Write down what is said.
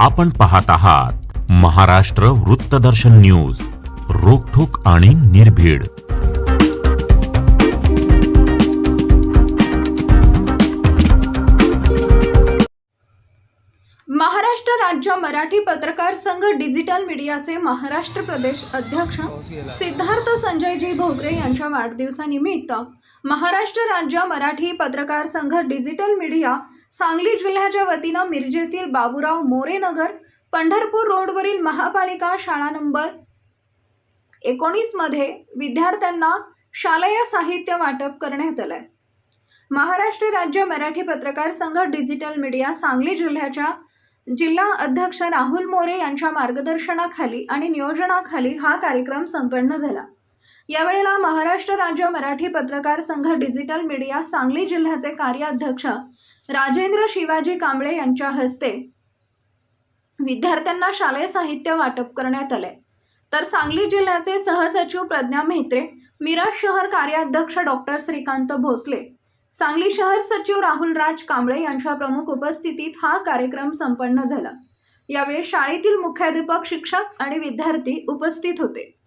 आपण पाहत आहात महाराष्ट्र वृत्तदर्शन न्यूज रोखोक आणि निर्भीड. महाराष्ट्र राज्य मराठी पत्रकार संघ डिजिटल मीडियाचे महाराष्ट्र प्रदेश अध्यक्ष सिद्धार्थ संजयजी भोगरे यांच्या वाढदिवसानिमित्त महाराष्ट्र राज्य मराठी पत्रकार संघ डिजिटल मीडिया सांगली जिल्ह्याच्या वतीनं मिरजेतील बाबुराव मोरेनगर पंढरपूर रोडवरील महापालिका शाळा नंबर एकोणीसमध्ये विद्यार्थ्यांना शालेय साहित्य वाटप करण्यात आलंय. महाराष्ट्र राज्य मराठी पत्रकार संघ डिजिटल मीडिया सांगली जिल्ह्याच्या जिल्हा अध्यक्ष राहुल मोरे यांच्या मार्गदर्शनाखाली आणि नियोजनाखाली हा कार्यक्रम संपन्न झाला. यावेळेला महाराष्ट्र राज्य मराठी पत्रकार संघ डिजिटल मीडिया सांगली जिल्ह्याचे कार्याध्यक्ष राजेंद्र शिवाजी कांबळे यांच्या हस्ते विद्यार्थ्यांना शालेय साहित्य वाटप करण्यात आले. तर सांगली जिल्ह्याचे सहसचिव प्रज्ञा म्हेत्रे मिरज शहर कार्याध्यक्ष डॉक्टर श्रीकांत भोसले सांगली शहर सचिव राहुल राज कांबळे यांच्या प्रमुख उपस्थितीत हा कार्यक्रम संपन्न झाला. यावेळी शाळेतील मुख्याध्यापक शिक्षक आणि विद्यार्थी उपस्थित होते.